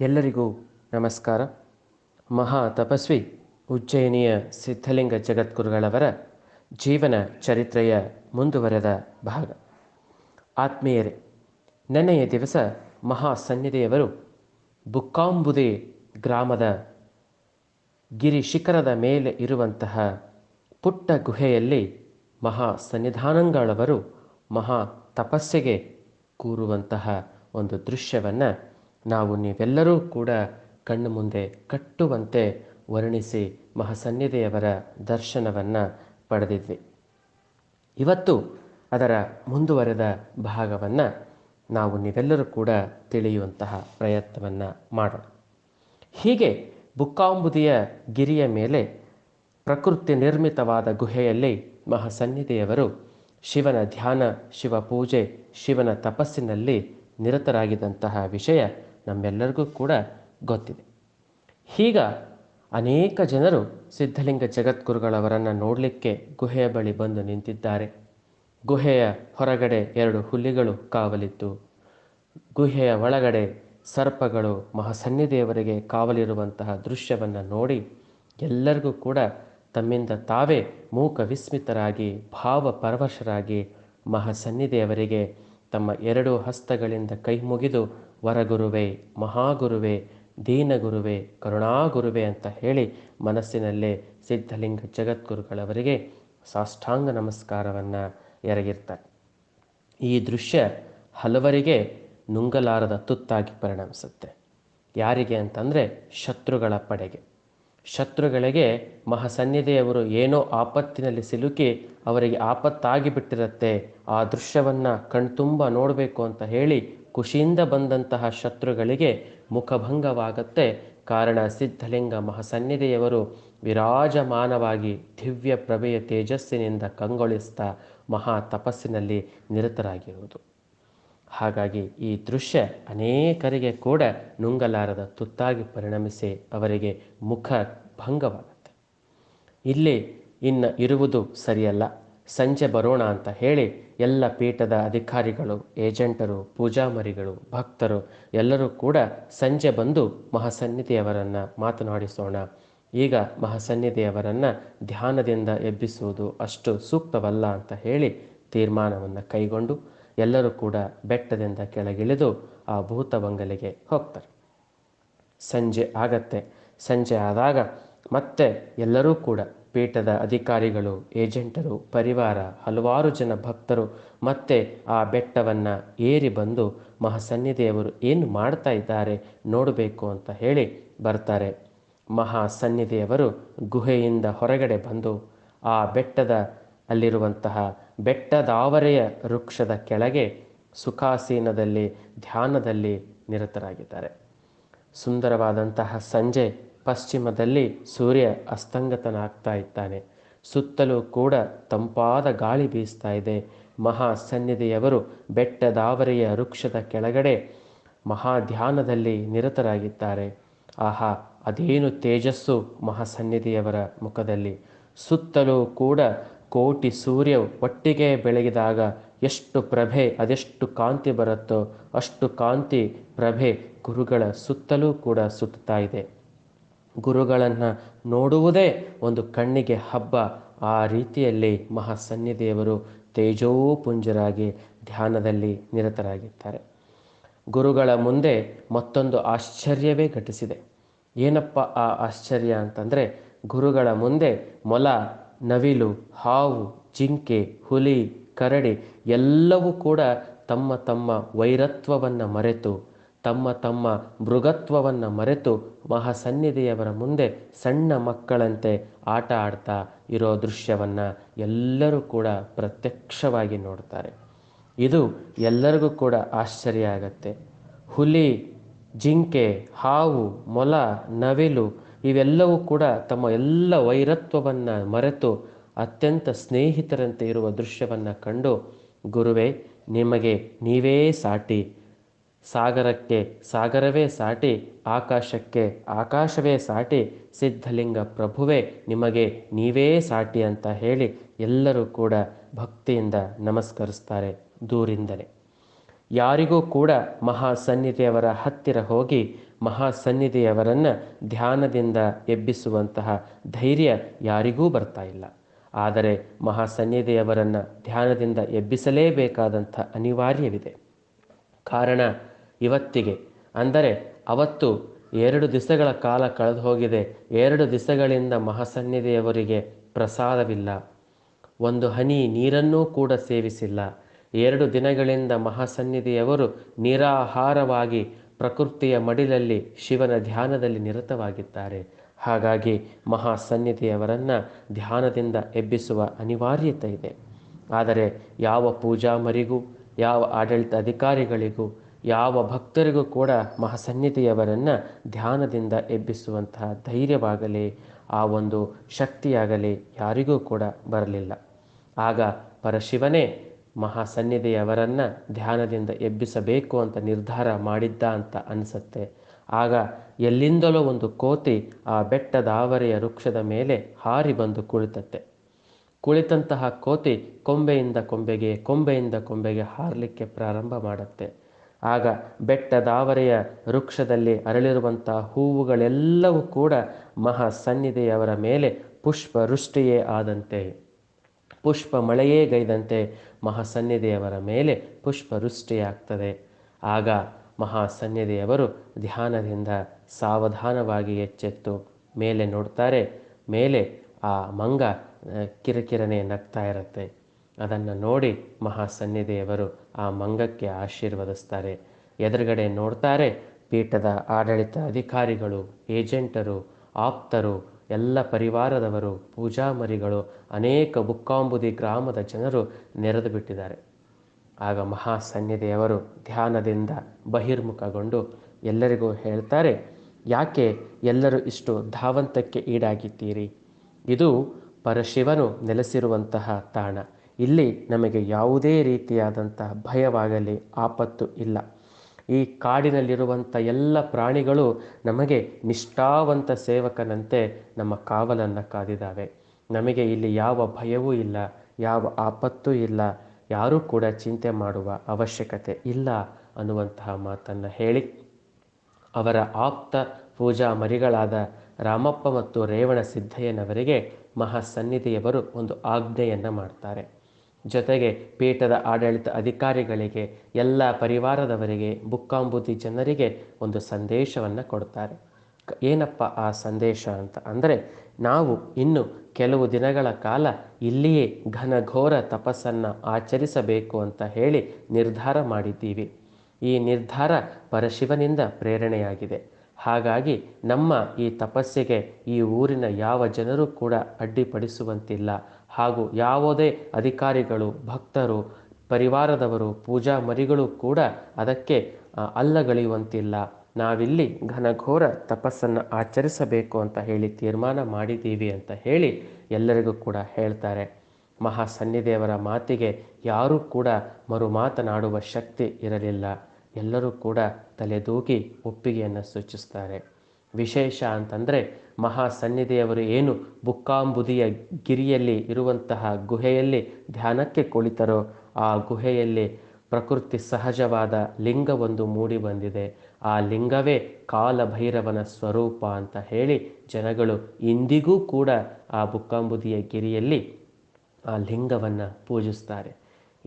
ಎಲ್ಲರಿಗೂ ನಮಸ್ಕಾರ. ಮಹಾ ತಪಸ್ವಿ ಉಜ್ಜಯಿನಿಯ ಸಿದ್ಧಲಿಂಗ ಜಗದ್ಗುರುಗಳವರ ಜೀವನ ಚರಿತ್ರೆಯ ಮುಂದುವರೆದ ಭಾಗ. ಆತ್ಮೀಯರೇ, ನೆನ್ನೆಯ ದಿವಸ ಮಹಾ ಸನ್ನಿಧಿಯವರು ಬುಕ್ಕಾಂಬುದಿ ಗ್ರಾಮದ ಗಿರಿ ಶಿಖರದ ಮೇಲೆ ಇರುವಂತಹ ಪುಟ್ಟ ಗುಹೆಯಲ್ಲಿ ಮಹಾ ಸನ್ನಿಧಾನಗಳವರು ಮಹಾ ತಪಸ್ಸೆಗೆ ಕೂರುವಂತಹ ಒಂದು ದೃಶ್ಯವನ್ನು ನಾವು ನೀವೆಲ್ಲರೂ ಕೂಡ ಕಣ್ಣು ಮುಂದೆ ಕಟ್ಟುವಂತೆ ವರ್ಣಿಸಿ ಮಹಾಸನ್ನಿಧಿಯವರ ದರ್ಶನವನ್ನು ಪಡೆದಿದ್ವಿ. ಇವತ್ತು ಅದರ ಮುಂದುವರೆದ ಭಾಗವನ್ನು ನಾವು ನೀವೆಲ್ಲರೂ ಕೂಡ ತಿಳಿಯುವಂತಹ ಪ್ರಯತ್ನವನ್ನು ಮಾಡೋಣ. ಹೀಗೆ ಬುಕ್ಕಾಂಬುದಿಯ ಗಿರಿಯ ಮೇಲೆ ಪ್ರಕೃತಿ ನಿರ್ಮಿತವಾದ ಗುಹೆಯಲ್ಲಿ ಮಹಾಸನ್ನಿಧಿಯವರು ಶಿವನ ಧ್ಯಾನ ಶಿವ ಪೂಜೆ ಶಿವನ ತಪಸ್ಸಿನಲ್ಲಿ ನಿರತರಾಗಿದ್ದಂತಹ ವಿಷಯ ನಮ್ಮೆಲ್ಲರಿಗೂ ಕೂಡ ಗೊತ್ತಿದೆ. ಹೀಗ ಅನೇಕ ಜನರು ಸಿದ್ಧಲಿಂಗ ಜಗದ್ಗುರುಗಳವರನ್ನು ನೋಡಲಿಕ್ಕೆ ಗುಹೆಯ ಬಳಿ ಬಂದು ನಿಂತಿದ್ದಾರೆ. ಗುಹೆಯ ಹೊರಗಡೆ ಎರಡು ಹುಲಿಗಳು ಕಾವಲಿತ್ತು ಗುಹೆಯ ಒಳಗಡೆ ಸರ್ಪಗಳು ಮಹಾಸನ್ನಿದೇವರಿಗೆ ಕಾವಲಿರುವಂತಹ ದೃಶ್ಯವನ್ನು ನೋಡಿ ಎಲ್ಲರಿಗೂ ಕೂಡ ತಮ್ಮಿಂದ ತಾವೇ ಮೂಕ ವಿಸ್ಮಿತರಾಗಿ, ಭಾವ ಪರವಶರಾಗಿ ಮಹಾಸನ್ನಿದೇವರಿಗೆ ತಮ್ಮ ಎರಡು ಹಸ್ತಗಳಿಂದ ಕೈ ಮುಗಿದು ವರಗುರುವೆ, ಮಹಾಗುರುವೆ, ದೀನಗುರುವೆ, ಕರುಣಾಗುರುವೆ ಅಂತ ಹೇಳಿ ಮನಸ್ಸಿನಲ್ಲೇ ಸಿದ್ಧಲಿಂಗ ಜಗದ್ಗುರುಗಳವರಿಗೆ ಸಾಷ್ಟಾಂಗ ನಮಸ್ಕಾರವನ್ನು ಎರಗಿರ್ತಾರೆ. ಈ ದೃಶ್ಯ ಹಲವರಿಗೆ ನುಂಗಲಾರದ ತುತ್ತಾಗಿ ಪರಿಣಮಿಸುತ್ತೆ. ಯಾರಿಗೆ ಅಂತಂದರೆ ಶತ್ರುಗಳ ಪಡೆಗೆ. ಶತ್ರುಗಳಿಗೆ ಮಹಾಸನ್ನಿಧಿಯವರು ಏನೋ ಆಪತ್ತಿನಲ್ಲಿ ಸಿಲುಕಿ ಅವರಿಗೆ ಆಪತ್ತಾಗಿ ಬಿಟ್ಟಿರುತ್ತೆ, ಆ ದೃಶ್ಯವನ್ನು ಕಣ್ತುಂಬ ನೋಡಬೇಕು ಅಂತ ಹೇಳಿ ಖುಷಿಯಿಂದ ಬಂದಂತಹ ಶತ್ರುಗಳಿಗೆ ಮುಖಭಂಗವಾಗತ್ತೆ. ಕಾರಣ ಸಿದ್ಧಲಿಂಗ ಮಹಾಸನ್ನಿಧಿಯವರು ವಿರಾಜಮಾನವಾಗಿ ದಿವ್ಯ ಪ್ರಭೆಯ ತೇಜಸ್ಸಿನಿಂದ ಕಂಗೊಳಿಸ್ತಾ ಮಹಾ ತಪಸ್ಸಿನಲ್ಲಿ ನಿರತರಾಗಿರುವುದು. ಹಾಗಾಗಿ ಈ ದೃಶ್ಯ ಅನೇಕರಿಗೆ ಕೂಡ ನುಂಗಲಾರದ ತುತ್ತಾಗಿ ಪರಿಣಮಿಸಿ ಅವರಿಗೆ ಮುಖ ಭಂಗವಾಗುತ್ತೆ. ಇಲ್ಲಿ ಇನ್ನು ಇರುವುದು ಸರಿಯಲ್ಲ. ಸಂಜೆ ಬರೋಣ ಅಂತ ಹೇಳಿ ಎಲ್ಲ ಪೀಠದ ಅಧಿಕಾರಿಗಳು, ಏಜೆಂಟರು, ಪೂಜಾಮರಿಗಳು, ಭಕ್ತರು ಎಲ್ಲರೂ ಕೂಡ ಸಂಜೆ ಬಂದು ಮಹಾಸನ್ನಿಧಿಯವರನ್ನು ಮಾತನಾಡಿಸೋಣ. ಈಗ ಮಹಾಸನ್ನಿಧಿಯವರನ್ನು ಧ್ಯಾನದಿಂದ ಎಬ್ಬಿಸುವುದು ಅಷ್ಟು ಸೂಕ್ತವಲ್ಲ ಅಂತ ಹೇಳಿ ತೀರ್ಮಾನವನ್ನು ಕೈಗೊಂಡು ಎಲ್ಲರೂ ಕೂಡ ಬೆಟ್ಟದಿಂದ ಕೆಳಗಿಳಿದು ಆ ಭೂತಬಂಗಲೆಗೆ ಹೋಗ್ತಾರೆ. ಸಂಜೆ ಆಗತ್ತೆ. ಸಂಜೆ ಆದಾಗ ಮತ್ತೆ ಎಲ್ಲರೂ ಕೂಡ ಪೀಠದ ಅಧಿಕಾರಿಗಳು, ಏಜೆಂಟರು, ಪರಿವಾರ, ಹಲವಾರು ಜನ ಭಕ್ತರು ಮತ್ತೆ ಆ ಬೆಟ್ಟವನ್ನು ಏರಿ ಬಂದು ಮಹಾಸನ್ನಿಧಿಯವರು ಏನು ಮಾಡ್ತಾ ಇದ್ದಾರೆ ನೋಡಬೇಕು ಅಂತ ಹೇಳಿ ಬರ್ತಾರೆ. ಮಹಾಸನ್ನಿಧಿಯವರು ಗುಹೆಯಿಂದ ಹೊರಗಡೆ ಬಂದು ಆ ಬೆಟ್ಟದ ಅಲ್ಲಿರುವಂತಹ ಬೆಟ್ಟದಾವರೆಯ ವೃಕ್ಷದ ಕೆಳಗೆ ಸುಖಾಸೀನದಲ್ಲಿ, ಧ್ಯಾನದಲ್ಲಿ ನಿರತರಾಗಿದ್ದಾರೆ. ಸುಂದರವಾದಂತಹ ಸಂಜೆ ಪಶ್ಚಿಮದಲ್ಲಿ ಸೂರ್ಯ ಅಸ್ತಂಗತನಾಗ್ತಾ ಇದ್ದಾನೆ. ಸುತ್ತಲೂ ಕೂಡ ತಂಪಾದ ಗಾಳಿ ಬೀಸ್ತಾ ಇದೆ. ಮಹಾ ಬೆಟ್ಟದಾವರೆಯ ವೃಕ್ಷದ ಕೆಳಗಡೆ ಮಹಾ ಧ್ಯಾನದಲ್ಲಿ ನಿರತರಾಗಿದ್ದಾರೆ. ಆಹಾ, ಅದೇನು ತೇಜಸ್ಸು ಮಹಾಸನ್ನಿಧಿಯವರ ಮುಖದಲ್ಲಿ. ಸುತ್ತಲೂ ಕೂಡ ಕೋಟಿ ಸೂರ್ಯ ಒಟ್ಟಿಗೆ ಬೆಳಗಿದಾಗ ಎಷ್ಟು ಪ್ರಭೆ, ಅದೆಷ್ಟು ಕಾಂತಿ ಬರುತ್ತೋ ಅಷ್ಟು ಕಾಂತಿ ಪ್ರಭೆ ಗುರುಗಳ ಸುತ್ತಲೂ ಕೂಡ ಸುತ್ತಾ ಇದೆ. ಗುರುಗಳನ್ನು ನೋಡುವುದೇ ಒಂದು ಕಣ್ಣಿಗೆ ಹಬ್ಬ. ಆ ರೀತಿಯಲ್ಲಿ ಮಹಾಸನ್ನಿಧಿಯವರು ತೇಜೋಪುಂಜರಾಗಿ ಧ್ಯಾನದಲ್ಲಿ ನಿರತರಾಗಿದ್ದಾರೆ. ಗುರುಗಳ ಮುಂದೆ ಮತ್ತೊಂದು ಆಶ್ಚರ್ಯವೇ ಘಟಿಸಿದೆ. ಏನಪ್ಪ ಆ ಆಶ್ಚರ್ಯ ಅಂತಂದರೆ, ಗುರುಗಳ ಮುಂದೆ ಮೊಲ, ನವಿಲು, ಹಾವು, ಜಿಂಕೆ, ಹುಲಿ, ಕರಡಿ ಎಲ್ಲವೂ ಕೂಡ ತಮ್ಮ ತಮ್ಮ ವೈರತ್ವವನ್ನು ಮರೆತು ತಮ್ಮ ತಮ್ಮ ಮೃಗತ್ವವನ್ನು ಮರೆತು ಮಹಾಸನ್ನಿಧಿಯವರ ಮುಂದೆ ಸಣ್ಣ ಮಕ್ಕಳಂತೆ ಆಟ ಆಡ್ತಾ ಇರೋ ದೃಶ್ಯವನ್ನು ಎಲ್ಲರೂ ಕೂಡ ಪ್ರತ್ಯಕ್ಷವಾಗಿ ನೋಡ್ತಾರೆ. ಇದು ಎಲ್ಲರಿಗೂ ಕೂಡ ಆಶ್ಚರ್ಯ ಆಗತ್ತೆ. ಹುಲಿ, ಜಿಂಕೆ, ಹಾವು, ಮೊಲ, ನವಿಲು ಇವೆಲ್ಲವೂ ಕೂಡ ತಮ್ಮ ಎಲ್ಲ ವೈರತ್ವವನ್ನು ಮರೆತು ಅತ್ಯಂತ ಸ್ನೇಹಿತರಂತೆ ಇರುವ ದೃಶ್ಯವನ್ನು ಕಂಡು, ಗುರುವೇ, ನಿಮಗೆ ನೀವೇ ಸಾಟಿ. ಸಾಗರಕ್ಕೆ ಸಾಗರವೇ ಸಾಟಿ, ಆಕಾಶಕ್ಕೆ ಆಕಾಶವೇ ಸಾಟಿ, ಸಿದ್ಧಲಿಂಗ ಪ್ರಭುವೇ ನಿಮಗೆ ನೀವೇ ಸಾಟಿ ಅಂತ ಹೇಳಿ ಎಲ್ಲರೂ ಕೂಡ ಭಕ್ತಿಯಿಂದ ನಮಸ್ಕರಿಸ್ತಾರೆ ದೂರಿಂದಲೇ. ಯಾರಿಗೂ ಕೂಡ ಮಹಾ ಸನ್ನಿಧಿಯವರ ಹತ್ತಿರ ಹೋಗಿ ಮಹಾಸನ್ನಿಧಿಯವರನ್ನು ಧ್ಯಾನದಿಂದ ಎಬ್ಬಿಸುವಂತಹ ಧೈರ್ಯ ಯಾರಿಗೂ ಬರ್ತಾ ಇಲ್ಲ. ಆದರೆ ಮಹಾಸನ್ನಿಧಿಯವರನ್ನು ಧ್ಯಾನದಿಂದ ಎಬ್ಬಿಸಲೇಬೇಕಾದಂಥ ಅನಿವಾರ್ಯವಿದೆ. ಕಾರಣ ಇವತ್ತಿಗೆ. ಅಂದರೆ ಅವತ್ತು ಎರಡು ದಿಸೆಗಳ ಕಾಲ ಕಳೆದು ಹೋಗಿದೆ. ಎರಡು ದಿಸೆಗಳಿಂದ ಮಹಾಸನ್ನಿಧಿಯವರಿಗೆ ಪ್ರಸಾದವಿಲ್ಲ. ಒಂದು ಹನಿ ನೀರನ್ನೂ ಕೂಡ ಸೇವಿಸಿಲ್ಲ. ಎರಡು ದಿನಗಳಿಂದ ಮಹಾಸನ್ನಿಧಿಯವರು ನಿರಾಹಾರವಾಗಿ ಪ್ರಕೃತಿಯ ಮಡಿಲಲ್ಲಿ ಶಿವನ ಧ್ಯಾನದಲ್ಲಿ ನಿರತವಾಗಿದ್ದಾರೆ. ಹಾಗಾಗಿ ಮಹಾಸನ್ನಿಧಿಯವರನ್ನು ಧ್ಯಾನದಿಂದ ಎಬ್ಬಿಸುವ ಅನಿವಾರ್ಯತೆ ಇದೆ. ಆದರೆ ಯಾವ ಪೂಜಾಮರಿಗೂ, ಯಾವ ಆಡಳಿತ ಅಧಿಕಾರಿಗಳಿಗೂ ಯಾವ ಭಕ್ತರಿಗೂ ಕೂಡ ಮಹಾಸನ್ನಿಧಿಯವರನ್ನು ಧ್ಯಾನದಿಂದ ಎಬ್ಬಿಸುವಂತಹ ಧೈರ್ಯವಾಗಲಿ, ಆ ಒಂದು ಶಕ್ತಿಯಾಗಲಿ ಯಾರಿಗೂ ಕೂಡ ಬರಲಿಲ್ಲ. ಆಗ ಪರಶಿವನೇ ಮಹಾಸನ್ನಿಧಿಯವರನ್ನು ಧ್ಯಾನದಿಂದ ಎಬ್ಬಿಸಬೇಕು ಅಂತ ನಿರ್ಧಾರ ಮಾಡಿದ್ದ ಅಂತ ಅನಿಸುತ್ತೆ. ಆಗ ಎಲ್ಲಿಂದಲೋ ಒಂದು ಕೋತಿ ಆ ಬೆಟ್ಟದ ಆವರೆಯ ವೃಕ್ಷದ ಮೇಲೆ ಹಾರಿ ಬಂದು ಕುಳಿತತ್ತೆ. ಕುಳಿತಂತಹ ಕೋತಿ ಕೊಂಬೆಯಿಂದ ಕೊಂಬೆಗೆ ಕೊಂಬೆಯಿಂದ ಕೊಂಬೆಗೆ ಹಾರಲಿಕ್ಕೆ ಪ್ರಾರಂಭ ಮಾಡುತ್ತೆ. ಆಗ ಬೆಟ್ಟದಾವರೆಯ ವೃಕ್ಷದಲ್ಲಿ ಅರಳಿರುವಂಥ ಹೂವುಗಳೆಲ್ಲವೂ ಕೂಡ ಮಹಾ ಸನ್ನಿಧಿಯವರ ಮೇಲೆ ಪುಷ್ಪ ವೃಷ್ಟಿಯೇ ಆದಂತೆ ಪುಷ್ಪ ಮಳೆಯೇ ಗೈದಂತೆ ಮಹಾಸನ್ನಿಧಿಯವರ ಮೇಲೆ ಪುಷ್ಪ ವೃಷ್ಟಿಯಾಗ್ತದೆ ಆಗ ಮಹಾಸನ್ನಿಧಿಯವರು ಧ್ಯಾನದಿಂದ ಸಾವಧಾನವಾಗಿ ಎಚ್ಚೆತ್ತು, ಮೇಲೆ ನೋಡ್ತಾರೆ, ಮೇಲೆ ಆ ಮಂಗ ಕಿರಕಿರನೆ ನಗ್ತಾ ಇರುತ್ತೆ. ಅದನ್ನು ನೋಡಿ ಮಹಾಸನ್ನಿಧಿಯವರು ಆ ಮಂಗಕ್ಕೆ ಆಶೀರ್ವದಿಸ್ತಾರೆ. ಎದುರುಗಡೆ ನೋಡ್ತಾರೆ, ಪೀಠದ ಆಡಳಿತ ಅಧಿಕಾರಿಗಳು ಏಜೆಂಟರು, ಆಪ್ತರು, ಎಲ್ಲ ಪರಿವಾರದವರು, ಪೂಜಾಮರಿಗಳು, ಅನೇಕ ಬುಕ್ಕಾಂಬುದಿ ಗ್ರಾಮದ ಜನರು ನೆರೆದು ಬಿಟ್ಟಿದ್ದಾರೆ ಆಗ ಮಹಾಸನ್ನಿಧಿಯವರು ಧ್ಯಾನದಿಂದ ಬಹಿರ್ಮುಖಗೊಂಡು ಎಲ್ಲರಿಗೂ ಹೇಳ್ತಾರೆ, ಯಾಕೆ ಎಲ್ಲರೂ ಇಷ್ಟು ಧಾವಂತಕ್ಕೆ ಈಡಾಗಿದ್ದೀರಿ? ಇದು ಪರಶಿವನು ನೆಲೆಸಿರುವಂತಹ ತಾಣ. ಇಲ್ಲಿ ನಮಗೆ ಯಾವುದೇ ರೀತಿಯಾದಂತಹ ಭಯವಾಗಲಿ, ಆಪತ್ತು ಇಲ್ಲ. ಈ ಕಾಡಿನಲ್ಲಿರುವಂಥ ಎಲ್ಲ ಪ್ರಾಣಿಗಳು ನಮಗೆ ನಿಷ್ಠಾವಂತ ಸೇವಕನಂತೆ ನಮ್ಮ ಕಾವಲನ್ನು ಕಾದಿದ್ದಾವೆ. ನಮಗೆ ಇಲ್ಲಿ ಯಾವ ಭಯವೂ ಇಲ್ಲ, ಯಾವ ಆಪತ್ತು ಇಲ್ಲ, ಯಾರೂ ಕೂಡ ಚಿಂತೆ ಮಾಡುವ ಅವಶ್ಯಕತೆ ಇಲ್ಲ ಅನ್ನುವಂತಹ ಮಾತನ್ನು ಹೇಳಿ ಅವರ ಆಪ್ತ ಪೂಜಾ ಮರಿಗಳಾದ ರಾಮಪ್ಪ ಮತ್ತು ರೇವಣ ಸಿದ್ದಯ್ಯನವರಿಗೆ ಮಹಾಸನ್ನಿಧಿಯವರು ಒಂದು ಆಜ್ಞೆಯನ್ನು ಮಾಡ್ತಾರೆ. ಜೊತೆಗೆ ಪೀಠದ ಆಡಳಿತ ಅಧಿಕಾರಿಗಳಿಗೆ, ಎಲ್ಲ ಪರಿವಾರದವರಿಗೆ, ಬುಕ್ಕಾಂಬುದಿ ಜನರಿಗೆ ಒಂದು ಸಂದೇಶವನ್ನು ಕೊಡ್ತಾರೆ ಏನಪ್ಪ ಆ ಸಂದೇಶ ಅಂತ ಅಂದರೆ, ನಾವು ಇನ್ನು ಕೆಲವು ದಿನಗಳ ಕಾಲ ಇಲ್ಲಿಯೇ ಘನಘೋರ ತಪಸ್ಸನ್ನು ಆಚರಿಸಬೇಕು ಅಂತ ಹೇಳಿ ನಿರ್ಧಾರ ಮಾಡಿದ್ದೀವಿ. ಈ ನಿರ್ಧಾರ ಪರಶಿವನಿಂದ ಪ್ರೇರಣೆಯಾಗಿದೆ. ಹಾಗಾಗಿ ನಮ್ಮ ಈ ತಪಸ್ಸಿಗೆ ಈ ಊರಿನ ಯಾವ ಜನರು ಕೂಡ ಅಡ್ಡಿಪಡಿಸುವಂತಿಲ್ಲ. ಹಾಗೂ ಯಾವುದೇ ಅಧಿಕಾರಿಗಳು, ಭಕ್ತರು, ಪರಿವಾರದವರು, ಪೂಜಾ ಮರಿಗಳು ಕೂಡ ಅದಕ್ಕೆ ಅಲ್ಲಗಳೆಯುವಂತಿಲ್ಲ. ನಾವಿಲ್ಲಿ ಘನಘೋರ ತಪಸ್ಸನ್ನು ಆಚರಿಸಬೇಕು ಅಂತ ಹೇಳಿ ತೀರ್ಮಾನ ಮಾಡಿದ್ದೀವಿ ಅಂತ ಹೇಳಿ ಎಲ್ಲರಿಗೂ ಕೂಡ ಹೇಳ್ತಾರೆ. ಮಹಾಸನ್ನಿದೇವರ ಮಾತಿಗೆ ಯಾರೂ ಕೂಡ ಮರು ಮಾತನಾಡುವ ಶಕ್ತಿ ಇರಲಿಲ್ಲ. ಎಲ್ಲರೂ ಕೂಡ ತಲೆದೂಗಿ ಒಪ್ಪಿಗೆಯನ್ನು ಸೂಚಿಸ್ತಾರೆ. ವಿಶೇಷ ಅಂತಂದರೆ ಮಹಾಸನ್ನಿಧಿಯವರು ಏನು ಬುಕ್ಕಾಂಬುದಿಯ ಗಿರಿಯಲ್ಲಿ ಇರುವಂತಹ ಗುಹೆಯಲ್ಲಿ ಧ್ಯಾನಕ್ಕೆ ಕುಳಿತರೋ ಆ ಗುಹೆಯಲ್ಲಿ ಪ್ರಕೃತಿ ಸಹಜವಾದ ಲಿಂಗವೊಂದು ಮೂಡಿ ಬಂದಿದೆ. ಆ ಲಿಂಗವೇ ಕಾಲಭೈರವನ ಸ್ವರೂಪ ಅಂತ ಹೇಳಿ ಜನಗಳು ಇಂದಿಗೂ ಕೂಡ ಆ ಬುಕ್ಕಾಂಬುದಿಯ ಗಿರಿಯಲ್ಲಿ ಆ ಲಿಂಗವನ್ನು ಪೂಜಿಸ್ತಾರೆ.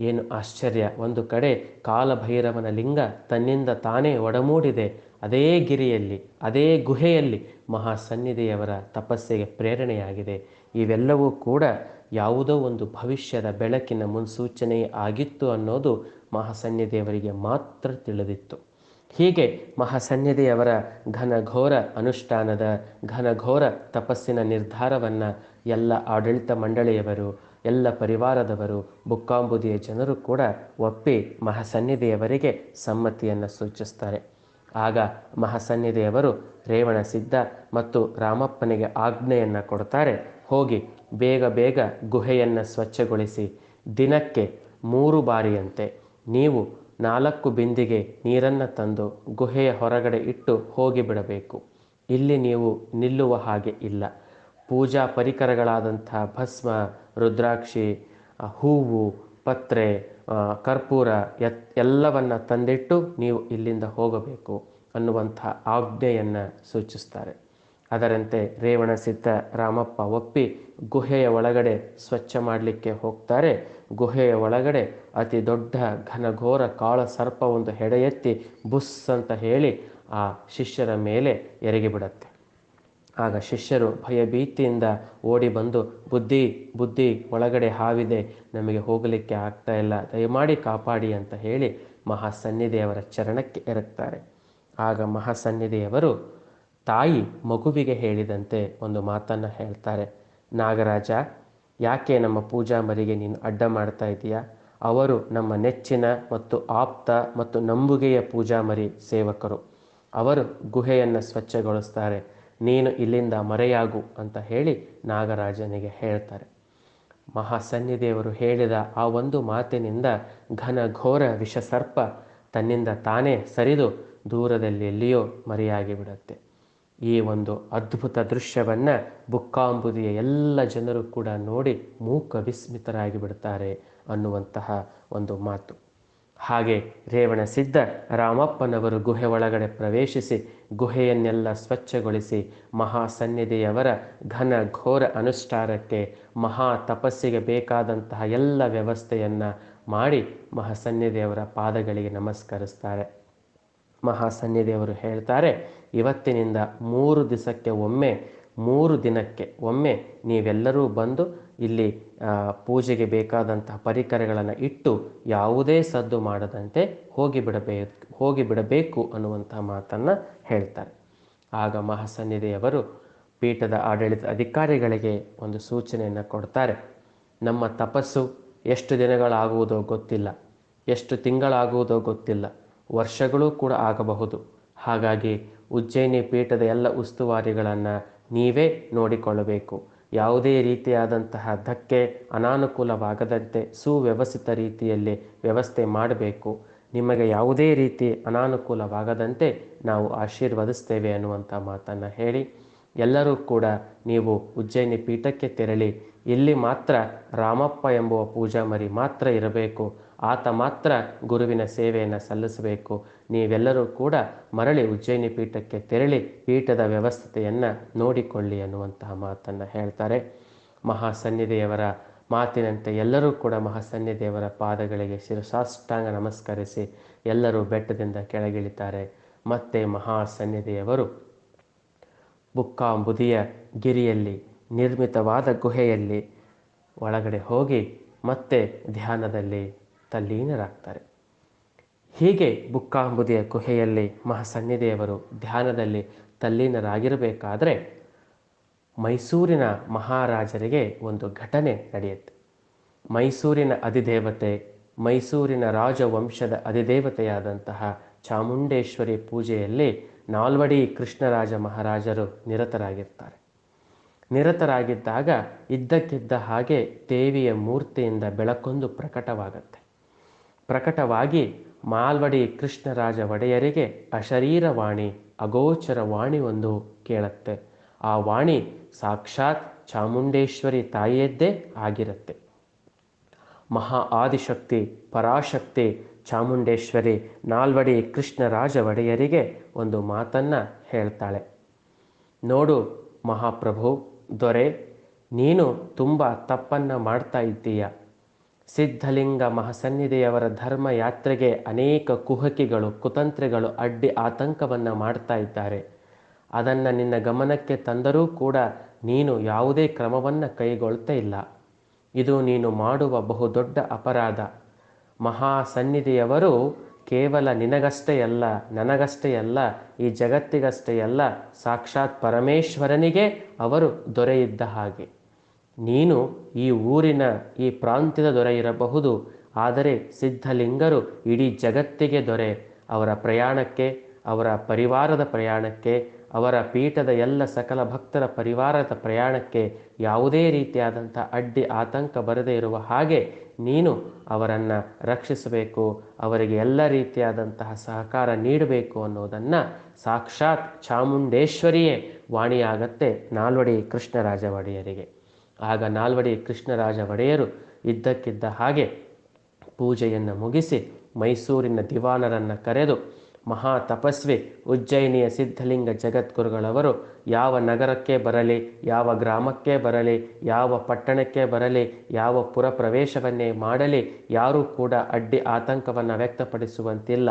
ಏನು ಆಶ್ಚರ್ಯ. ಒಂದು ಕಡೆ ಕಾಲಭೈರವನ ಲಿಂಗ ತನ್ನಿಂದ ತಾನೇ ಒಡಮೂಡಿದೆ. ಅದೇ ಗಿರಿಯಲ್ಲಿ, ಅದೇ ಗುಹೆಯಲ್ಲಿ ಮಹಾಸನ್ನಿಧಿಯವರ ತಪಸ್ಸಿಗೆ ಪ್ರೇರಣೆಯಾಗಿದೆ. ಇವೆಲ್ಲವೂ ಕೂಡ ಯಾವುದೋ ಒಂದು ಭವಿಷ್ಯದ ಬೆಳಕಿನ ಮುನ್ಸೂಚನೆ ಆಗಿತ್ತು ಅನ್ನೋದು ಮಹಾಸನ್ನಿಧಿಯವರಿಗೆ ಮಾತ್ರ ತಿಳಿದಿತ್ತು. ಹೀಗೆ ಮಹಾಸನ್ನಿಧಿಯವರ ಘನಘೋರ ಅನುಷ್ಠಾನದ ಘನಘೋರ ತಪಸ್ಸಿನ ನಿರ್ಧಾರವನ್ನು ಎಲ್ಲ ಆಡಳಿತ ಮಂಡಳಿಯವರು ಎಲ್ಲ ಪರಿವಾರದವರು, ಬುಕ್ಕಾಂಬುದಿಯ ಜನರು ಕೂಡ ಒಪ್ಪಿ ಮಹಾಸನ್ನಿಧಿಯವರಿಗೆ ಸಮ್ಮತಿಯನ್ನು ಸೂಚಿಸ್ತಾರೆ. ಆಗ ಮಹಾಸನ್ನಿಧಿಯವರು ರೇವಣ ಸಿದ್ಧ ಮತ್ತು ರಾಮಪ್ಪನಿಗೆ ಆಜ್ಞೆಯನ್ನು ಕೊಡ್ತಾರೆ. ಹೋಗಿ ಬೇಗ ಬೇಗ ಗುಹೆಯನ್ನು ಸ್ವಚ್ಛಗೊಳಿಸಿ. ದಿನಕ್ಕೆ ಮೂರು ಬಾರಿಯಂತೆ ನೀವು ನಾಲ್ಕು ಬಿಂದಿಗೆ ನೀರನ್ನು ತಂದು ಗುಹೆಯ ಹೊರಗಡೆ ಇಟ್ಟು ಹೋಗಿಬಿಡಬೇಕು ಇಲ್ಲಿ ನೀವು ನಿಲ್ಲುವ ಹಾಗೆ ಇಲ್ಲ. ಪೂಜಾ ಪರಿಕರಗಳಾದಂಥ ಭಸ್ಮ ರುದ್ರಾಕ್ಷಿ ಹೂವು, ಪತ್ರೆ ಕರ್ಪೂರ ಎತ್, ಎಲ್ಲವನ್ನು ತಂದಿಟ್ಟು ನೀವು ಇಲ್ಲಿಂದ ಹೋಗಬೇಕು ಅನ್ನುವಂಥ ಆಜ್ಞೆಯನ್ನು ಸೂಚಿಸ್ತಾರೆ. ಅದರಂತೆ ರೇವಣ ಸಿದ್ಧ ರಾಮಪ್ಪ ಒಪ್ಪಿ ಗುಹೆಯ ಒಳಗಡೆ ಸ್ವಚ್ಛ ಮಾಡಲಿಕ್ಕೆ ಹೋಗ್ತಾರೆ. ಗುಹೆಯ ಒಳಗಡೆ ಅತಿ ದೊಡ್ಡ ಘನಘೋರ ಕಾಳ ಸರ್ಪ ಒಂದು ಹೆಡೆಯೆತ್ತಿ ಬುಸ್ ಅಂತ ಹೇಳಿ ಆ ಶಿಷ್ಯರ ಮೇಲೆ ಎರಗಿಬಿಡತ್ತೆ ಆಗ ಶಿಷ್ಯರು ಭಯಭೀತಿಯಿಂದ ಓಡಿ ಬಂದು, ಬುದ್ಧಿ ಬುದ್ಧಿ, ಒಳಗಡೆ ಹಾವಿದೆ, ನಮಗೆ ಹೋಗಲಿಕ್ಕೆ ಆಗ್ತಾ ಇಲ್ಲ, ದಯಮಾಡಿ ಕಾಪಾಡಿ ಅಂತ ಹೇಳಿ ಮಹಾಸನ್ನಿಧಿಯವರ ಚರಣಕ್ಕೆ ಎರಗ್ತಾರೆ. ಆಗ ಮಹಾಸನ್ನಿಧಿಯವರು ತಾಯಿ ಮಗುವಿಗೆ ಹೇಳಿದಂತೆ ಒಂದು ಮಾತನ್ನು ಹೇಳ್ತಾರೆ. ನಾಗರಾಜ, ಯಾಕೆ ನಮ್ಮ ಪೂಜಾ ಮರಿಗೆ ನೀನು ಅಡ್ಡ ಮಾಡ್ತಾ ಇದೀಯಾ? ಅವರು ನಮ್ಮ ನೆಚ್ಚಿನ ಮತ್ತು ಆಪ್ತ ಮತ್ತು ನಂಬುಗೆಯ ಪೂಜಾ ಮರಿ ಸೇವಕರು. ಅವರು ಗುಹೆಯನ್ನು ಸ್ವಚ್ಛಗೊಳಿಸ್ತಾರೆ. ನೀನು ಇಲ್ಲಿಂದ ಮರೆಯಾಗು ಅಂತ ಹೇಳಿ ನಾಗರಾಜನಿಗೆ ಹೇಳ್ತಾರೆ. ಮಹಾಸನ್ನಿದೇವರು ಹೇಳಿದ ಆ ಒಂದು ಮಾತಿನಿಂದ ಘನ ಘೋರ ವಿಷಸರ್ಪ ತನ್ನಿಂದ ತಾನೇ ಸರಿದು ದೂರದಲ್ಲಿ ಎಲ್ಲಿಯೋ ಮರೆಯಾಗಿ ಬಿಡುತ್ತೆ. ಈ ಒಂದು ಅದ್ಭುತ ದೃಶ್ಯವನ್ನು ಬುಕ್ಕಾಂಬುದಿಯ ಎಲ್ಲ ಜನರು ಕೂಡ ನೋಡಿ ಮೂಕ ವಿಸ್ಮಿತರಾಗಿ ಬಿಡ್ತಾರೆ ಅನ್ನುವಂತಹ ಒಂದು ಮಾತು. ಹಾಗೆ ರೇವಣ ಸಿದ್ಧ ರಾಮಪ್ಪನವರು ಗುಹೆ ಒಳಗಡೆ ಪ್ರವೇಶಿಸಿ ಗುಹೆಯನ್ನೆಲ್ಲ ಸ್ವಚ್ಛಗೊಳಿಸಿ ಮಹಾಸನ್ನಿಧಿಯವರ ಘನ ಘೋರ ಅನುಷ್ಠಾನಕ್ಕೆ ಮಹಾ ತಪಸ್ಸಿಗೆ ಬೇಕಾದಂತಹ ಎಲ್ಲ ವ್ಯವಸ್ಥೆಯನ್ನು ಮಾಡಿ ಮಹಾಸನ್ನಿಧಿಯವರ ಪಾದಗಳಿಗೆ ನಮಸ್ಕರಿಸ್ತಾರೆ. ಮಹಾಸನ್ನಿಧಿಯವರು ಹೇಳ್ತಾರೆ, ಇವತ್ತಿನಿಂದ ಮೂರು ದಿವಸಕ್ಕೆ ಒಮ್ಮೆ ಮೂರು ದಿನಕ್ಕೆ ಒಮ್ಮೆ ನೀವೆಲ್ಲರೂ ಬಂದು ಇಲ್ಲಿ ಪೂಜೆಗೆ ಬೇಕಾದಂತಹ ಪರಿಕರಗಳನ್ನು ಇಟ್ಟು ಯಾವುದೇ ಸದ್ದು ಮಾಡದಂತೆ ಹೋಗಿಬಿಡಬೇಕು ಹೋಗಿಬಿಡಬೇಕು ಅನ್ನುವಂತಹ ಮಾತನ್ನು ಹೇಳ್ತಾರೆ. ಆಗ ಮಹಾಸನ್ನಿಧಿಯವರು ಪೀಠದ ಆಡಳಿತ ಅಧಿಕಾರಿಗಳಿಗೆ ಒಂದು ಸೂಚನೆಯನ್ನು ಕೊಡ್ತಾರೆ. ನಮ್ಮ ತಪಸ್ಸು ಎಷ್ಟು ದಿನಗಳಾಗುವುದೋ ಗೊತ್ತಿಲ್ಲ, ಎಷ್ಟು ತಿಂಗಳಾಗುವುದೋ ಗೊತ್ತಿಲ್ಲ, ವರ್ಷಗಳೂ ಕೂಡ ಆಗಬಹುದು. ಹಾಗಾಗಿ ಉಜ್ಜಯಿನಿ ಪೀಠದ ಎಲ್ಲ ಉಸ್ತುವಾರಿಗಳನ್ನು ನೀವೇ ನೋಡಿಕೊಳ್ಳಬೇಕು. ಯಾವುದೇ ರೀತಿಯಾದಂತಹ ಧಕ್ಕೆ, ಅನಾನುಕೂಲವಾಗದಂತೆ ಸುವ್ಯವಸ್ಥಿತ ರೀತಿಯಲ್ಲಿ ವ್ಯವಸ್ಥೆ ಮಾಡಬೇಕು. ನಿಮಗೆ ಯಾವುದೇ ರೀತಿ ಅನಾನುಕೂಲವಾಗದಂತೆ ನಾವು ಆಶೀರ್ವದಿಸ್ತೇವೆ ಅನ್ನುವಂಥ ಮಾತನ್ನು ಹೇಳಿ, ಎಲ್ಲರೂ ಕೂಡ ನೀವು ಉಜ್ಜಯಿನಿ ಪೀಠಕ್ಕೆ ತೆರಳಿ, ಇಲ್ಲಿ ಮಾತ್ರ ರಾಮಪ್ಪ ಎಂಬುವ ಪೂಜಾ ಮರಿ ಮಾತ್ರ ಇರಬೇಕು. ಆತ ಮಾತ್ರ ಗುರುವಿನ ಸೇವೆಯನ್ನು ಸಲ್ಲಿಸಬೇಕು. ನೀವೆಲ್ಲರೂ ಕೂಡ ಮರಳಿ ಉಜ್ಜಯಿನಿ ಪೀಠಕ್ಕೆ ತೆರಳಿ ಪೀಠದ ವ್ಯವಸ್ಥೆಯನ್ನು ನೋಡಿಕೊಳ್ಳಿ ಅನ್ನುವಂತಹ ಮಾತನ್ನು ಹೇಳ್ತಾರೆ. ಮಹಾಸನ್ನಿಧಿಯವರ ಮಾತಿನಂತೆ ಎಲ್ಲರೂ ಕೂಡ ಮಹಾಸನ್ನಿಧಿಯವರ ಪಾದಗಳಿಗೆ ಶಿರಸಾಷ್ಟಾಂಗ ನಮಸ್ಕರಿಸಿ ಎಲ್ಲರೂ ಬೆಟ್ಟದಿಂದ ಕೆಳಗಿಳಿತಾರೆ. ಮತ್ತೆ ಮಹಾಸನ್ನಿಧಿಯವರು ಬುಕ್ಕಾಂಬುದಿಯ ಗಿರಿಯಲ್ಲಿ, ನಿರ್ಮಿತವಾದ ಗುಹೆಯಲ್ಲಿ ಒಳಗಡೆ ಹೋಗಿ ಮತ್ತೆ ಧ್ಯಾನದಲ್ಲಿ ತಲ್ಲೀನರಾಗ್ತಾರೆ. ಹೀಗೆ ಬುಕ್ಕಾಂಬುದಿಯ ಗುಹೆಯಲ್ಲಿ ಮಹಾಸನ್ನಿಧಿಯವರು ಧ್ಯಾನದಲ್ಲಿ ತಲ್ಲೀನರಾಗಿರಬೇಕಾದರೆ ಮೈಸೂರಿನ ಮಹಾರಾಜರಿಗೆ ಒಂದು ಘಟನೆ ನಡೆಯುತ್ತೆ ಮೈಸೂರಿನ ಅಧಿದೇವತೆ, ಮೈಸೂರಿನ ರಾಜವಂಶದ ಅಧಿದೇವತೆಯಾದಂತಹ ಚಾಮುಂಡೇಶ್ವರಿ ಪೂಜೆಯಲ್ಲಿ ನಾಲ್ವಡಿ ಕೃಷ್ಣರಾಜ ಮಹಾರಾಜರು ನಿರತರಾಗಿರ್ತಾರೆ. ನಿರತರಾಗಿದ್ದಾಗ ಇದ್ದಕ್ಕಿದ್ದ ಹಾಗೆ ದೇವಿಯ ಮೂರ್ತಿಯಿಂದ ಬೆಳಕೊಂದು ಪ್ರಕಟವಾಗತ್ತೆ. ಪ್ರಕಟವಾಗಿ ಮಾಲ್ವಡಿ ಕೃಷ್ಣರಾಜ ಒಡೆಯರಿಗೆ ಅಶರೀರವಾಣಿ ಅಗೋಚರ ವಾಣಿ ಒಂದು ಕೇಳತ್ತೆ. ಆ ವಾಣಿ ಸಾಕ್ಷಾತ್ ಚಾಮುಂಡೇಶ್ವರಿ ತಾಯಿಯದ್ದೇ ಆಗಿರುತ್ತೆ. ಮಹಾ ಆದಿಶಕ್ತಿ, ಪರಾಶಕ್ತಿ ಚಾಮುಂಡೇಶ್ವರಿ ನಾಲ್ವಡಿ ಕೃಷ್ಣರಾಜ ಒಡೆಯರಿಗೆ ಒಂದು ಮಾತನ್ನು ಹೇಳ್ತಾಳೆ. ನೋಡು ಮಹಾಪ್ರಭು, ದೊರೆ, ನೀನು ತುಂಬ ತಪ್ಪನ್ನು ಮಾಡ್ತಾ ಇದ್ದೀಯ. ಸಿದ್ಧಲಿಂಗ ಮಹಾಸನ್ನಿಧಿಯವರ ಧರ್ಮ ಯಾತ್ರೆಗೆ ಅನೇಕ ಕುಹಕಿಗಳು, ಕುತಂತ್ರಿಗಳು ಅಡ್ಡಿ ಆತಂಕವನ್ನು ಮಾಡ್ತಾ ಇದ್ದಾರೆ. ಅದನ್ನು ನಿನ್ನ ಗಮನಕ್ಕೆ ತಂದರೂ ಕೂಡ ನೀನು ಯಾವುದೇ ಕ್ರಮವನ್ನು ಕೈಗೊಳ್ತಾ ಇಲ್ಲ. ಇದು ನೀನು ಮಾಡುವ ಬಹುದೊಡ್ಡ ಅಪರಾಧ. ಮಹಾಸನ್ನಿಧಿಯವರು ಕೇವಲ ನಿನಗಷ್ಟೇ ಅಲ್ಲ, ನನಗಷ್ಟೇ ಅಲ್ಲ, ಈ ಜಗತ್ತಿಗಷ್ಟೇ ಅಲ್ಲ, ಸಾಕ್ಷಾತ್ ಪರಮೇಶ್ವರನಿಗೆ ಅವರು ದೊರೆಯಿದ್ದ ಹಾಗೆ. ನೀನು ಈ ಊರಿನ ಈ ಪ್ರಾಂತ್ಯದ ದೊರೆ ಇರಬಹುದು, ಆದರೆ ಸಿದ್ಧಲಿಂಗರು ಇಡೀ ಜಗತ್ತಿಗೆ ದೊರೆ. ಅವರ ಪ್ರಯಾಣಕ್ಕೆ, ಅವರ ಪರಿವಾರದ ಪ್ರಯಾಣಕ್ಕೆ, ಅವರ ಪೀಠದ ಎಲ್ಲ ಸಕಲ ಭಕ್ತರ ಪರಿವಾರದ ಪ್ರಯಾಣಕ್ಕೆ ಯಾವುದೇ ರೀತಿಯಾದಂಥ ಅಡ್ಡಿ ಆತಂಕ ಬರದೇ ಇರುವ ಹಾಗೆ ನೀನು ಅವರನ್ನು ರಕ್ಷಿಸಬೇಕು, ಅವರಿಗೆ ಎಲ್ಲ ರೀತಿಯಾದಂತಹ ಸಹಕಾರ ನೀಡಬೇಕು ಅನ್ನೋದನ್ನು ಸಾಕ್ಷಾತ್ ಚಾಮುಂಡೇಶ್ವರಿಯೇ ವಾಣಿಯಾಗತ್ತೆ ನಾಲ್ವಡಿ ಕೃಷ್ಣರಾಜ ಒಡೆಯರಿಗೆ ಆಗ ನಾಲ್ವಡಿ ಕೃಷ್ಣರಾಜ ಒಡೆಯರು ಇದ್ದಕ್ಕಿದ್ದ ಹಾಗೆ ಪೂಜೆಯನ್ನು ಮುಗಿಸಿ ಮೈಸೂರಿನ ದಿವಾನರನ್ನು ಕರೆದು ಮಹಾ ತಪಸ್ವಿ ಉಜ್ಜಯಿನಿಯ ಸಿದ್ಧಲಿಂಗ ಜಗದ್ಗುರುಗಳವರು ಯಾವ ನಗರಕ್ಕೆ ಬರಲಿ, ಯಾವ ಗ್ರಾಮಕ್ಕೆ ಬರಲಿ, ಯಾವ ಪಟ್ಟಣಕ್ಕೆ ಬರಲಿ, ಯಾವ ಪುರ ಪ್ರವೇಶವನ್ನೇ ಮಾಡಲಿ, ಯಾರೂ ಕೂಡ ಅಡ್ಡಿ ಆತಂಕವನ್ನು ವ್ಯಕ್ತಪಡಿಸುವಂತಿಲ್ಲ.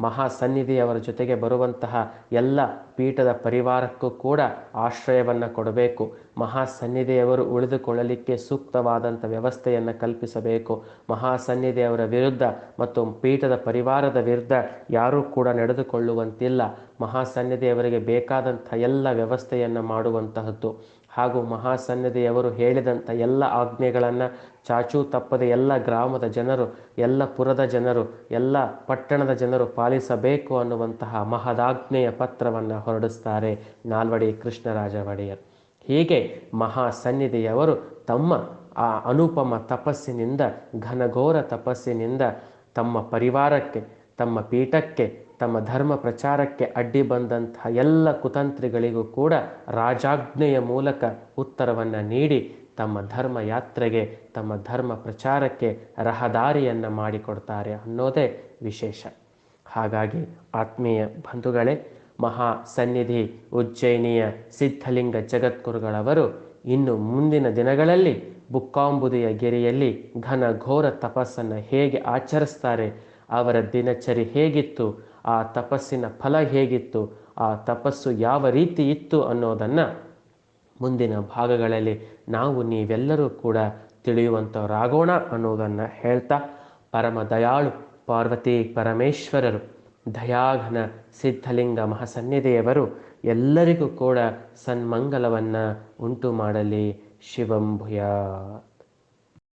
ಮಹಾ ಸನ್ನಿಧಿಯವರ ಜೊತೆಗೆ ಬರುವಂತಹ ಎಲ್ಲ ಪೀಠದ ಪರಿವಾರಕ್ಕೂ ಕೂಡ ಆಶ್ರಯವನ್ನು ಕೊಡಬೇಕು. ಮಹಾ ಸನ್ನಿಧಿಯವರು ಉಳಿದುಕೊಳ್ಳಲಿಕ್ಕೆ ಸೂಕ್ತವಾದಂಥ ವ್ಯವಸ್ಥೆಯನ್ನು ಕಲ್ಪಿಸಬೇಕು. ಮಹಾ ಸನ್ನಿಧಿಯವರ ವಿರುದ್ಧ ಮತ್ತು ಪೀಠದ ಪರಿವಾರದ ವಿರುದ್ಧ ಯಾರೂ ಕೂಡ ನಡೆದುಕೊಳ್ಳುವಂತಿಲ್ಲ. ಮಹಾ ಸನ್ನಿಧಿಯವರಿಗೆ ಬೇಕಾದಂಥ ಎಲ್ಲ ವ್ಯವಸ್ಥೆಯನ್ನು ಮಾಡುವಂತಹದ್ದು. ಹಾಗೂ ಮಹಾಸನ್ನಿಧಿಯವರು ಹೇಳಿದಂಥ ಎಲ್ಲ ಆಜ್ಞೆಗಳನ್ನು ಚಾಚೂ ತಪ್ಪದೆ ಎಲ್ಲ ಗ್ರಾಮದ ಜನರು, ಎಲ್ಲ ಪುರದ ಜನರು, ಎಲ್ಲ ಪಟ್ಟಣದ ಜನರು ಪಾಲಿಸಬೇಕು ಅನ್ನುವಂತಹ ಮಹದಾಜ್ಞೆಯ ಪತ್ರವನ್ನು ಹೊರಡಿಸ್ತಾರೆ ನಾಲ್ವಡಿ ಕೃಷ್ಣರಾಜ ಒಡೆಯರ್ ಹೀಗೆ ಮಹಾಸನ್ನಿಧಿಯವರು ತಮ್ಮ ಆ ಅನುಪಮ ತಪಸ್ಸಿನಿಂದ, ಘನಘೋರ ತಪಸ್ಸಿನಿಂದ ತಮ್ಮ ಪರಿವಾರಕ್ಕೆ, ತಮ್ಮ ಪೀಠಕ್ಕೆ ತಮ್ಮ ಧರ್ಮ ಪ್ರಚಾರಕ್ಕೆ ಅಡ್ಡಿ ಬಂದಂತಹ ಎಲ್ಲ ಕುತಂತ್ರಿಗಳಿಗೂ ಕೂಡ ರಾಜಾಜ್ಞೆಯ ಮೂಲಕ ಉತ್ತರವನ್ನು ನೀಡಿ ತಮ್ಮ ಧರ್ಮ ಯಾತ್ರೆಗೆ, ತಮ್ಮ ಧರ್ಮ ಪ್ರಚಾರಕ್ಕೆ ರಹದಾರಿಯನ್ನು ಮಾಡಿಕೊಡ್ತಾರೆ ಅನ್ನೋದೇ ವಿಶೇಷ. ಹಾಗಾಗಿ ಆತ್ಮೀಯ ಬಂಧುಗಳೇ, ಮಹಾ ಸನ್ನಿಧಿ ಉಜ್ಜಯಿನಿಯ ಸಿದ್ಧಲಿಂಗ ಜಗದ್ಗುರುಗಳವರು ಇನ್ನು ಮುಂದಿನ ದಿನಗಳಲ್ಲಿ ಬುಕ್ಕಾಂಬುದಿಯ ಗೆರೆಯಲ್ಲಿ ಘನ ಘೋರ ತಪಸ್ಸನ್ನು ಹೇಗೆ ಆಚರಿಸ್ತಾರೆ, ಅವರ ದಿನಚರಿ ಹೇಗಿತ್ತು ಆ ತಪಸ್ಸಿನ ಫಲ ಹೇಗಿತ್ತು, ಆ ತಪಸ್ಸು ಯಾವ ರೀತಿ ಇತ್ತು ಅನ್ನೋದನ್ನು ಮುಂದಿನ ಭಾಗಗಳಲ್ಲಿ ನಾವು ನೀವೆಲ್ಲರೂ ಕೂಡ ತಿಳಿಯುವಂಥವರಾಗೋಣ ಅನ್ನೋದನ್ನು ಹೇಳ್ತಾ, ಪರಮ ದಯಾಳು ಪಾರ್ವತಿ ಪರಮೇಶ್ವರರು, ದಯಾಘನ ಸಿದ್ಧಲಿಂಗ ಮಹಾಸನ್ನಿಧಿಯವರು ಎಲ್ಲರಿಗೂ ಕೂಡ ಸನ್ಮಂಗಲವನ್ನು ಉಂಟು ಮಾಡಲಿ ಶಿವಂಭುಯ.